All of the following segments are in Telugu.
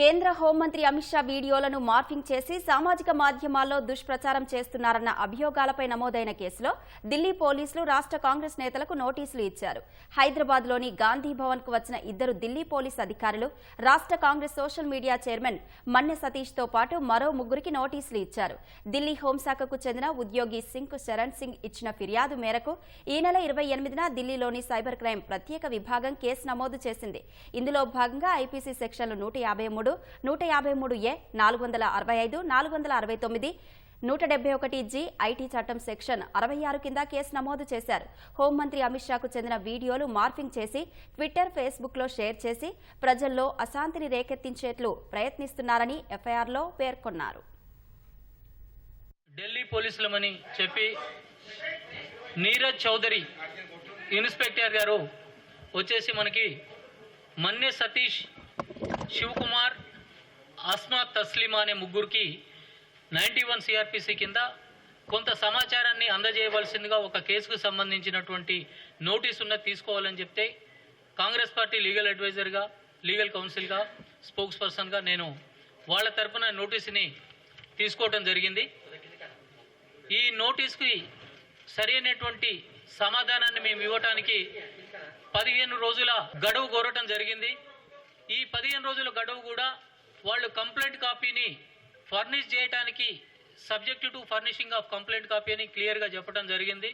కేంద్ర హోంమంత్రి అమిత్ షా వీడియోలను మార్ఫింగ్ చేసి సామాజిక మాధ్యమాల్లో దుష్ప్రచారం చేస్తున్నారన్న అభియోగాలపై నమోదైన కేసులో ఢిల్లీ పోలీసులు రాష్ట్ర కాంగ్రెస్ నేతలకు నోటీసులు ఇచ్చారు. హైదరాబాద్లోని గాంధీ భవన్కు వచ్చిన ఇద్దరు ఢిల్లీ పోలీస్ అధికారులు రాష్ట్ర Congress social media chairman Manne సతీష్తో పాటు మరో ముగ్గురికి నోటీసులు ఇచ్చారు. ఢిల్లీ హోంశాఖకు చెందిన ఉద్యోగి సింగ్ శరణ్ సింగ్ ఇచ్చిన ఫిర్యాదు మేరకు ఈ నెల ఇరవై ఎనిమిదిన ఢిల్లీలోని సైబర్ క్రైమ్ ప్రత్యేక విభాగం కేసు నమోదు చేసింది. ఇందులో భాగంగా ఐపీసీ సెక్షన్లు నూట యాభై మూడు మూడు నూట యాభై మూడు ఏ నాలుగు వందల అరవై ఐదు నాలుగు వందల అరవై తొమ్మిది నూట డెబ్బై ఒకటి జి ఐటీ చట్టం సెక్షన్ అరవై ఆరు కింద కేసు నమోదు చేశారు. హోంమంత్రి అమిత్ షాకు చెందిన వీడియోలు మార్ఫింగ్ చేసి ట్విట్టర్ ఫేస్బుక్లో షేర్ చేసి ప్రజల్లో అశాంతిని రేకెత్తించేట్లు ప్రయత్నిస్తున్నారని ఎఫ్ఐఆర్లో పేర్కొన్నారు. ఢిల్లీ పోలీసులమని చెప్పి నీరజ్ చౌదరి ఇన్స్పెక్టర్ గారు వచ్చేసి మనకి మన్నె సతీష్ అస్మా తస్లీమా అనే ముగ్గురికి నైంటీ వన్ సిఆర్పిసి కింద కొంత సమాచారాన్ని అందజేయవలసిందిగా ఒక కేసుకు సంబంధించినటువంటి నోటీస్ ఉన్నది తీసుకోవాలని చెప్తే కాంగ్రెస్ పార్టీ లీగల్ అడ్వైజర్గా లీగల్ కౌన్సిల్గా స్పోక్స్ పర్సన్గా నేను వాళ్ళ తరపున నోటీసుని తీసుకోవడం జరిగింది. ఈ నోటీస్కి సరైనటువంటి సమాధానాన్ని మేము ఇవ్వటానికి పదిహేను రోజుల గడువు కోరటం జరిగింది. ఈ పదిహేను రోజుల గడువు కూడా వాళ్ళు కంప్లైంట్ కాపీని ఫర్నిష్ చేయడానికి subject to furnishing of complaint copy అని క్లియర్గా చెప్పడం జరిగింది.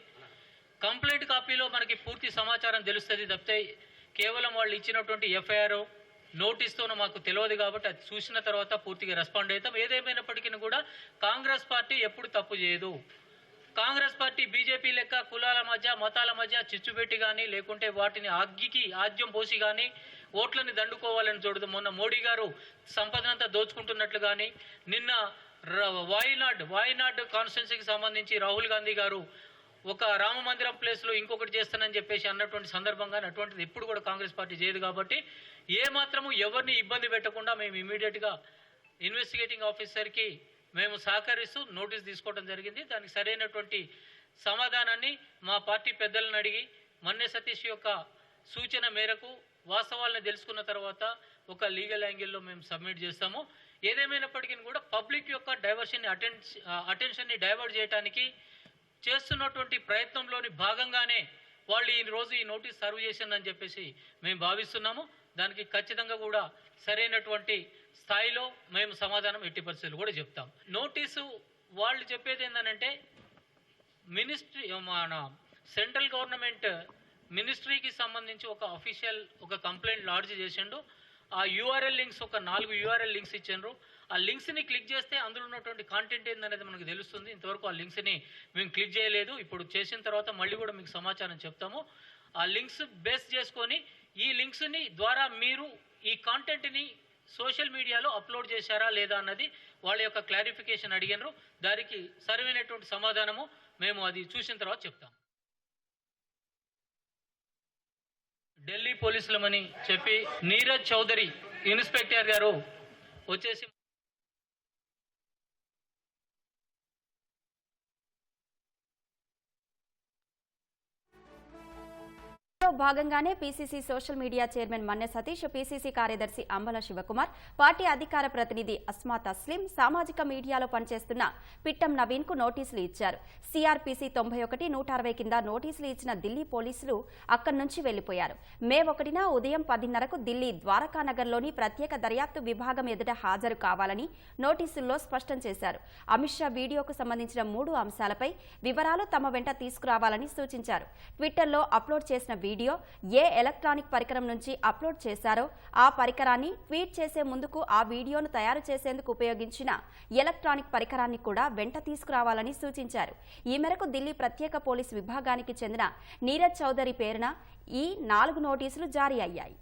కంప్లైంట్ కాపీలో మనకి పూర్తి సమాచారం తెలుస్తుంది తప్పితే కేవలం వాళ్ళు ఇచ్చినటువంటి ఎఫ్ఐఆర్ నోటీస్తోనూ మాకు తెలియదు కాబట్టి అది చూసిన తర్వాత పూర్తిగా రెస్పాండ్ అవుతాం. ఏదేమైనప్పటికీ కూడా కాంగ్రెస్ పార్టీ ఎప్పుడు తప్పు చేయదు. కాంగ్రెస్ పార్టీ బీజేపీ లెక్క కులాల మధ్య మతాల మధ్య చిచ్చుపెట్టి కానీ లేకుంటే వాటిని అగ్గికి ఆద్యం పోసి కానీ ఓట్లని దండుకోవాలని చూడదు. మొన్న మోడీ గారు సంపదనంతా దోచుకుంటున్నట్లు కానీ నిన్న వాయినాడ్ వాయినాడ్ కాన్స్టిట్యున్సీకి సంబంధించి రాహుల్ గాంధీ గారు ఒక రామ మందిరం ప్లేస్లో ఇంకొకటి చేస్తానని చెప్పేసి అన్నటువంటి సందర్భంగా అటువంటిది ఎప్పుడు కూడా కాంగ్రెస్ పార్టీ చేయదు కాబట్టి ఏ మాత్రము ఎవరిని ఇబ్బంది పెట్టకుండా మేము ఇమీడియట్గా ఇన్వెస్టిగేటింగ్ ఆఫీసర్కి మేము సహకరిస్తూ నోటీస్ తీసుకోవడం జరిగింది. దానికి సరైనటువంటి సమాధానాన్ని మా పార్టీ పెద్దలను అడిగి మన్నె సతీష్ యొక్క సూచన మేరకు వాస్తవాలను తెలుసుకున్న తర్వాత ఒక లీగల్ యాంగిల్లో మేము సబ్మిట్ చేస్తాము. ఏదేమైనప్పటికీ కూడా పబ్లిక్ యొక్క డైవర్షన్ అటెన్ అటెన్షన్ని డైవర్ట్ చేయడానికి చేస్తున్నటువంటి ప్రయత్నంలోని భాగంగానే వాళ్ళు ఈ రోజు ఈ నోటీస్ సర్వ్ చేసిందని చెప్పేసి మేము భావిస్తున్నాము. దానికి ఖచ్చితంగా కూడా సరైనటువంటి స్థాయిలో మేము సమాధానం ఎట్టి పరిస్థితులు కూడా చెప్తాం. నోటీసు వాళ్ళు చెప్పేది ఏంటంటే మినిస్ట్రీ మన సెంట్రల్ గవర్నమెంట్ మినిస్ట్రీకి సంబంధించి ఒక అఫీషియల్ ఒక కంప్లైంట్ లాడ్జ్ చేసిండు. ఆ యూఆర్ఎల్ లింక్స్ ఒక నాలుగు యూఆర్ఎల్ లింక్స్ ఇచ్చిండ్రు. ఆ లింక్స్ని క్లిక్ చేస్తే అందులో ఉన్నటువంటి కాంటెంట్ ఏందనేది మనకు తెలుస్తుంది. ఇంతవరకు ఆ లింక్స్ని మేము క్లిక్ చేయలేదు. ఇప్పుడు చేసిన తర్వాత మళ్ళీ కూడా మీకు సమాచారం చెప్తాము. ఆ లింక్స్ బేస్ చేసుకొని ఈ లింక్స్ని ద్వారా మీరు ఈ కాంటెంట్ని సోషల్ మీడియాలో అప్లోడ్ చేశారా లేదా అన్నది వాళ్ళ యొక్క క్లారిఫికేషన్ అడిగినారు. దానికి సరైనటువంటి సమాధానము మేము అది చూసిన తర్వాత చెప్తాం ఢిల్లీ పోలీసులమని చెప్పి నీరజ్ చౌదరి ఇన్స్పెక్టర్ గారు వచ్చేసి లో భాగంగానే PCC social media chairman Manne Satish PCC కార్యదర్శి అంబల శివకుమార్ పార్టీ అధికార ప్రతినిధి అస్మా తస్లీం సామాజిక మీడియాలో పనిచేస్తున్న పిట్టం నవీన్కు నోటీసులు ఇచ్చారు. సీఆర్పీసీ తొంభై ఒకటి నూట అరవై కింద నోటీసులు ఇచ్చిన ఢిల్లీ పోలీసులు అక్కడి నుంచి వెళ్ళిపోయారు మే ఒకటిన ఉదయం పదిన్నరకు ఢిల్లీ ద్వారకానగర్లోని ప్రత్యేక దర్యాప్తు విభాగం ఎదుట హాజరు కావాలని నోటీసుల్లో స్పష్టం చేశారు. అమిత్ షా వీడియోకు సంబంధించిన మూడు అంశాలపై వివరాలు తమ వెంట తీసుకురావాలని సూచించారు. ట్విట్టర్లో అప్లోడ్ చేసిన వీడియో వీడియో ఏ ఎలక్ట్రానిక్ పరికరం నుంచి అప్లోడ్ చేశారో ఆ పరికరాన్ని ట్వీట్ చేసే ముందుకు ఆ వీడియోను తయారు చేసేందుకు ఉపయోగించిన ఎలక్ట్రానిక్ పరికరాన్ని కూడా వెంట తీసుకురావాలని సూచించారు. ఈ మేరకు ఢిల్లీ ప్రత్యేక పోలీసు విభాగానికి చెందిన నీరజ్ చౌదరి పేరున ఈ నాలుగు నోటీసులు జారీ అయ్యాయి.